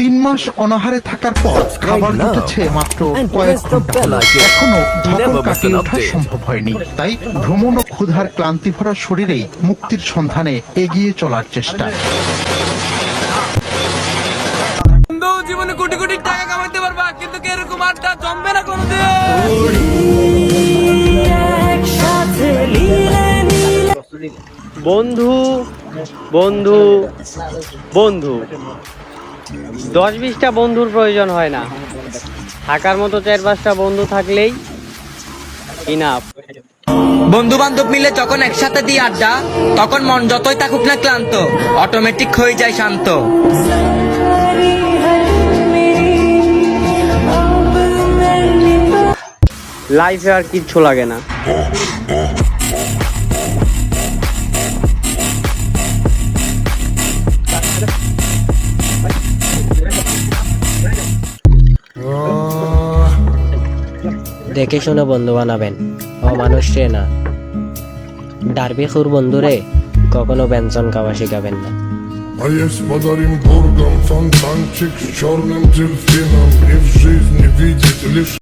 তিন মাস অনাহারে থাকার পর খাবার জুটেছে মাত্র কয়েক ঘণ্টা. এখনও ধকল কাটিয়ে ওঠা সম্ভব হয়নি। তাই ভ্রমণ ও ক্ষুধার ক্লান্তি ভরা শরীরেই মুক্তির সন্ধানে এগিয়ে চলার চেষ্টা। জীবনে কোটি কোটি টাকা কামাইতে পারবা কিন্তু এরকম আড্ডা জমবে না কোনোদিন? বন্ধু বন্ধু বন্ধু। দশ বিশটা বন্ধুর প্রয়োজন হয় না। থাকার মতো চার পাঁচটা বন্ধু থাকলেই ইনাফ বন্ধু বান্ধব মিলে যখন একসাথে দিই আড্ডা তখন মন যতই থাকুক না ক্লান্ত অটোমেটিক হয়ে যায় শান্ত। লাইফে আর কিচ্ছু লাগে না। দেখে শুনে বন্ধু বানাবেন অমানুষে না ডারবি খুর বন্ধুরে কখনো ব্যঞ্জন খাওয়া শিখাবেন না А есть подарим горгам фонтанчик с черным дельфином И в жизни видеть лишь